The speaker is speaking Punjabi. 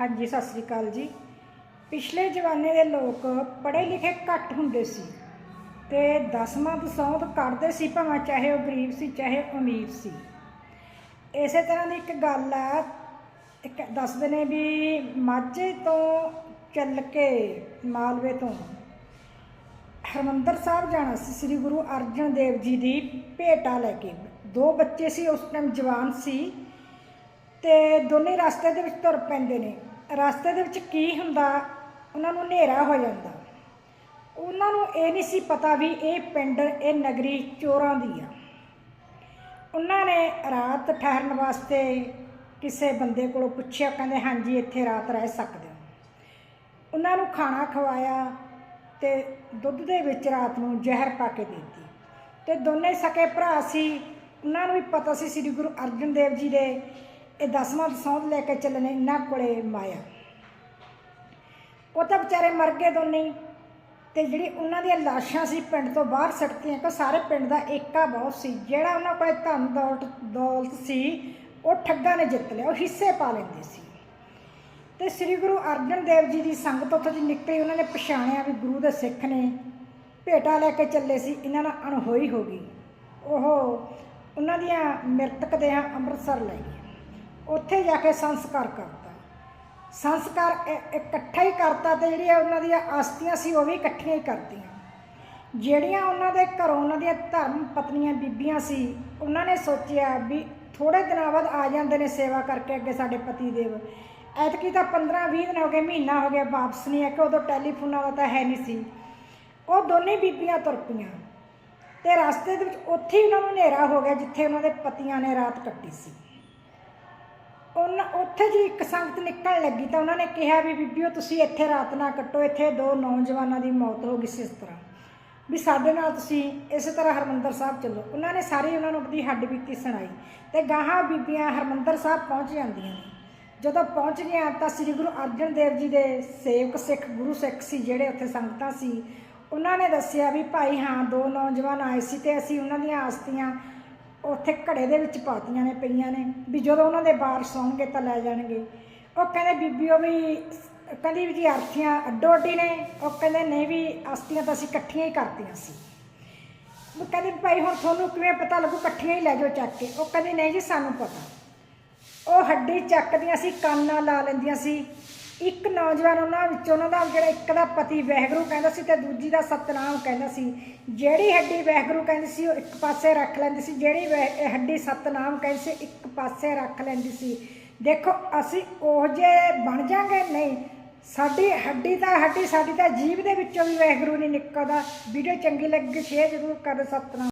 ਹਾਂਜੀ, ਸਤਿ ਸ੍ਰੀ ਅਕਾਲ ਜੀ। ਪਿਛਲੇ ਜ਼ਮਾਨੇ ਦੇ ਲੋਕ ਪੜ੍ਹੇ ਲਿਖੇ ਘੱਟ ਹੁੰਦੇ ਸੀ ਤੇ ਦਸਵਾਂ ਦਸੌਂਦ ਕੱਢਦੇ ਸੀ, ਭਾਵੇਂ ਚਾਹੇ ਉਹ ਗਰੀਬ ਸੀ, ਚਾਹੇ ਅਮੀਰ ਸੀ। ਇਸੇ ਤਰ੍ਹਾਂ ਦੀ ਇੱਕ ਗੱਲ ਆ, ਇੱਕ ਦੱਸਦੇ ਨੇ ਵੀ ਮਾਝੇ ਤੋਂ ਚੱਲ ਕੇ ਮਾਲਵੇ ਤੋਂ ਹਰਮੰਦਰ ਸਾਹਿਬ ਜਾਣਾ ਸੀ, ਸ੍ਰੀ ਗੁਰੂ ਅਰਜਨ ਦੇਵ ਜੀ ਦੀ ਭੇਟਾ ਲੈ ਕੇ। ਦੋ ਬੱਚੇ ਸੀ, ਉਸ ਟਾਈਮ ਜਵਾਨ ਸੀ। ਤੇ ਦੋਨੇ ਰਸਤੇ ਦੇ ਵਿੱਚ ਤੁਰ ਪੈਂਦੇ ਨੇ। ਰਸਤੇ ਦੇ ਵਿੱਚ ਕੀ ਹੁੰਦਾ? ਉਹਨਾਂ ਨੂੰ ਹਨੇਰਾ ਹੋ ਜਾਂਦਾ। ਉਹਨਾਂ ਨੂੰ ਇਹ ਨਹੀਂ ਸੀ ਪਤਾ ਵੀ ਇਹ ਪਿੰਡ, ਇਹ ਨਗਰੀ ਚੋਰਾਂ ਦੀ ਆ। ਉਹਨਾਂ ਨੇ ਰਾਤ ਠਹਿਰਨ ਵਾਸਤੇ ਕਿਸੇ ਬੰਦੇ ਕੋਲੋਂ ਪੁੱਛਿਆ, ਕਹਿੰਦੇ, ਹਾਂਜੀ, ਇੱਥੇ ਰਾਤ ਰਹਿ ਸਕਦੇ ਹੋ। ਉਹਨਾਂ ਨੂੰ ਖਾਣਾ ਖਵਾਇਆ ਤੇ ਦੁੱਧ ਦੇ ਵਿੱਚ ਰਾਤ ਨੂੰ ਜ਼ਹਿਰ ਪਾ ਕੇ ਦੇ ਦਿੱਤੀ। ਤੇ ਦੋਨੇ ਸਕੇ ਭਰਾ ਸੀ। ਉਹਨਾਂ ਨੂੰ ਵੀ ਪਤਾ ਸੀ, ਸ੍ਰੀ ਗੁਰੂ ਅਰਜਨ ਦੇਵ ਜੀ ਦੇ ਇਹ ਦਸਵਾਂ ਦਸੌਂਦ ਲੈ ਕੇ ਚੱਲਣੇ ਇਹਨਾਂ ਕੋਲੇ ਮਾਇਆ। ਉਹ ਤਾਂ ਵਿਚਾਰੇ ਮਰ ਗਏ ਦੋਨੇ ਹੀ। ਤੇ ਜਿਹੜੀ ਉਹਨਾਂ ਦੀਆਂ ਲਾਸ਼ਾਂ ਸੀ ਪਿੰਡ ਤੋਂ ਬਾਹਰ ਸੜਤੀਆਂ ਕਿ ਸਾਰੇ ਪਿੰਡ ਦਾ ਏਕਾ ਬਹੁਤ ਸੀ। ਜਿਹੜਾ ਉਹਨਾਂ ਕੋਲੇ ਧਨ ਦੌਲਤ ਦੌਲਤ ਸੀ, ਉਹ ਠੱਗਾਂ ਨੇ ਜਿੱਤ ਲਿਆ, ਉਹ ਹਿੱਸੇ ਪਾ ਲੈਂਦੇ ਸੀ। ਤੇ ਸ੍ਰੀ ਗੁਰੂ ਅਰਜਨ ਦੇਵ ਜੀ ਦੀ ਸੰਗਤ ਉੱਥੋਂ ਦੀ ਨਿਕਲੀ, ਉਹਨਾਂ ਨੇ ਪਛਾਣਿਆ ਵੀ ਗੁਰੂ ਦੇ ਸਿੱਖ ਨੇ ਭੇਟਾ ਲੈ ਕੇ ਚੱਲੇ ਸੀ, ਇਹਨਾਂ ਨਾਲ ਅਣਹੋਈ ਹੋ ਗਈ। ਉਹ ਉਹਨਾਂ ਦੀਆਂ ਮ੍ਰਿਤਕ ਦੇਹਾਂ ਅੰਮ੍ਰਿਤਸਰ ਲੈ ਗਏ ਉੱਥੇ ਜਾ ਕੇ ਸੰਸਕਾਰ ਕਰਤਾ। ਸੰਸਕਾਰ ਇਕੱਠਾ ਹੀ ਕਰਤਾ ਤੇ ਜਿਹੜੀਆਂ ਉਹਨਾਂ ਦੀਆਂ ਆਸਤੀਆਂ ਸੀ ਉਹ ਵੀ ਇਕੱਠੀਆਂ ਹੀ ਕਰਤੀਆਂ। ਜਿਹੜੀਆਂ ਉਹਨਾਂ ਦੇ ਘਰੋਂ ਉਹਨਾਂ ਦੀਆਂ ਧਰਮ ਪਤਨੀਆਂ ਬੀਬੀਆਂ ਸੀ, ਉਹਨਾਂ ਨੇ ਸੋਚਿਆ ਵੀ ਥੋੜੇ ਦਿਨਾਂ ਬਾਅਦ ਆ ਜਾਂਦੇ ਨੇ ਸੇਵਾ ਕਰਕੇ ਅੱਗੇ ਸਾਡੇ ਪਤੀ ਦੇਵ ਐਤਕੀ ਤਾਂ 15 20 ਦਿਨ ਹੋ ਗਏ, ਮਹੀਨਾ ਹੋ ਗਿਆ ਵਾਪਸ ਨਹੀਂ ਆ ਕਿ ਉਦੋਂ ਟੈਲੀਫੋਨਾਂ ਦਾ ਤਾਂ ਹੈ ਨਹੀਂ ਸੀ। ਉਹ ਦੋਨੇ ਬੀਬੀਆਂ ਤੁਰ ਪਈਆਂ ਤੇ ਰਸਤੇ ਦੇ ਵਿੱਚ ਉੱਥੇ ਹੀ ਉਹਨਾਂ ਨੂੰ ਹਨੇਰਾ ਹੋ ਗਿਆ ਜਿੱਥੇ ਉਹਨਾਂ ਦੇ ਪਤੀਆਂ ਨੇ ਰਾਤ ਕੱਟੀ ਸੀ। ਉਹਨਾਂ ਉੱਥੇ ਜੀ ਇੱਕ ਸੰਗਤ ਨਿਕਲਣ ਲੱਗੀ ਤਾਂ ਉਹਨਾਂ ਨੇ ਕਿਹਾ ਵੀ ਬੀਬੀਓ ਤੁਸੀਂ ਇੱਥੇ ਰਾਤ ਨਾ ਕੱਟੋ, ਇੱਥੇ ਦੋ ਨੌਜਵਾਨਾਂ ਦੀ ਮੌਤ ਹੋ ਗਈ ਸੀ ਇਸ ਤਰ੍ਹਾਂ। ਵੀ ਸਾਡੇ ਨਾਲ ਤੁਸੀਂ ਇਸੇ ਤਰ੍ਹਾਂ ਹਰਮੰਦਰ ਸਾਹਿਬ ਚੱਲੋ। ਉਹਨਾਂ ਨੇ ਸਾਰੀ ਉਹਨਾਂ ਨੂੰ ਆਪਣੀ ਹੱਡ ਬੀਤੀ ਸੁਣਾਈ ਤੇ ਗਾਹਾਂ ਬੀਬੀਆਂ ਹਰਮੰਦਰ ਸਾਹਿਬ ਪਹੁੰਚ ਜਾਂਦੀਆਂ ਨੇ। ਜਦੋਂ ਪਹੁੰਚ ਗਈਆਂ ਤਾਂ ਸ੍ਰੀ ਗੁਰੂ ਅਰਜਨ ਦੇਵ ਜੀ ਦੇ ਸੇਵਕ ਸਿੱਖ, ਗੁਰੂ ਸਿੱਖ ਸੀ ਜਿਹੜੇ ਉੱਥੇ ਸੰਗਤਾਂ ਸੀ। ਉਹਨਾਂ ਨੇ ਦੱਸਿਆ ਵੀ ਭਾਈ ਹਾਂ, ਦੋ ਨੌਜਵਾਨ ਆਏ ਸੀ ਤੇ ਅਸੀਂ ਉਹਨਾਂ ਦੀਆਂ ਆਸਤੀਆਂ ਉੱਥੇ ਘੜੇ ਦੇ ਵਿੱਚ ਪਾਤੀਆਂ ਨੇ, ਪਈਆਂ ਨੇ। ਵੀ ਜਦੋਂ ਉਹਨਾਂ ਦੇ ਵਾਰਸ ਆਉਣਗੇ ਤਾਂ ਲੈ ਜਾਣਗੇ। ਉਹ ਕਹਿੰਦੇ ਬੀਬੀ, ਉਹ ਵੀ ਕਹਿੰਦੀ ਵੀ ਜੀ ਅਰਥੀਆਂ ਅੱਡੋ ਅੱਡੀ ਨੇ। ਉਹ ਕਹਿੰਦੇ ਨਹੀਂ ਵੀ ਅਸਤੀਆਂ ਤਾਂ ਅਸੀਂ ਇਕੱਠੀਆਂ ਹੀ ਕਰਤੀਆਂ ਸੀ। ਉਹ ਕਹਿੰਦੀ ਵੀ ਭਾਈ ਹੁਣ ਤੁਹਾਨੂੰ ਕਿਵੇਂ ਪਤਾ ਲੱਗੂ, ਇਕੱਠੀਆਂ ਹੀ ਲੈ ਜਾਓ ਚੱਕ ਕੇ। ਉਹ ਕਹਿੰਦੀ ਨਹੀਂ ਜੀ, ਸਾਨੂੰ ਪਤਾ। ਉਹ ਹੱਡੀ ਚੱਕਦੀਆਂ ਸੀ, ਕੰਨਾਂ ਲਾ ਲੈਂਦੀਆਂ ਸੀ। ਇੱਕ ਨੌਜਵਾਨ ਉਹਨਾਂ ਵਿੱਚ, ਉਹਨਾਂ ਦਾ ਜਿਹੜਾ ਇੱਕ ਦਾ ਪਤੀ ਵਹਿਗਰੂ ਕਹਿੰਦਾ ਸੀ ਤੇ ਦੂਜੀ ਦਾ ਸਤਨਾਮ ਕਹਿੰਦਾ ਸੀ। ਜਿਹੜੀ ਹੱਡੀ ਵਹਿਗਰੂ ਕਹਿੰਦੀ ਸੀ, ਉਹ ਇੱਕ ਪਾਸੇ ਰੱਖ ਲੈਂਦੀ ਸੀ। ਜਿਹੜੀ ਵਹਿ- ਹੱਡੀ ਸਤਨਾਮ ਕਹਿੰਦੀ ਸੀ, ਇੱਕ ਪਾਸੇ ਰੱਖ ਲੈਂਦੀ ਸੀ। ਦੇਖੋ, ਅਸੀਂ ਉਹ ਜੇ ਬਣ ਜਾਾਂਗੇ, ਨਹੀਂ, ਸਾਡੀ ਹੱਡੀ ਤਾਂ, ਹੱਡੀ ਸਾਡੀ ਤਾਂ ਜੀਭ ਦੇ ਵਿੱਚੋਂ ਵੀ ਵਹਿਗਰੂ ਨਹੀਂ ਨਿਕਲਦਾ। ਵੀਡੀਓ ਚੰਗੀ ਲੱਗੀ, ਸ਼ੇਅਰ ਜ਼ਰੂਰ ਕਰੋ ਸਤਨਾਮ।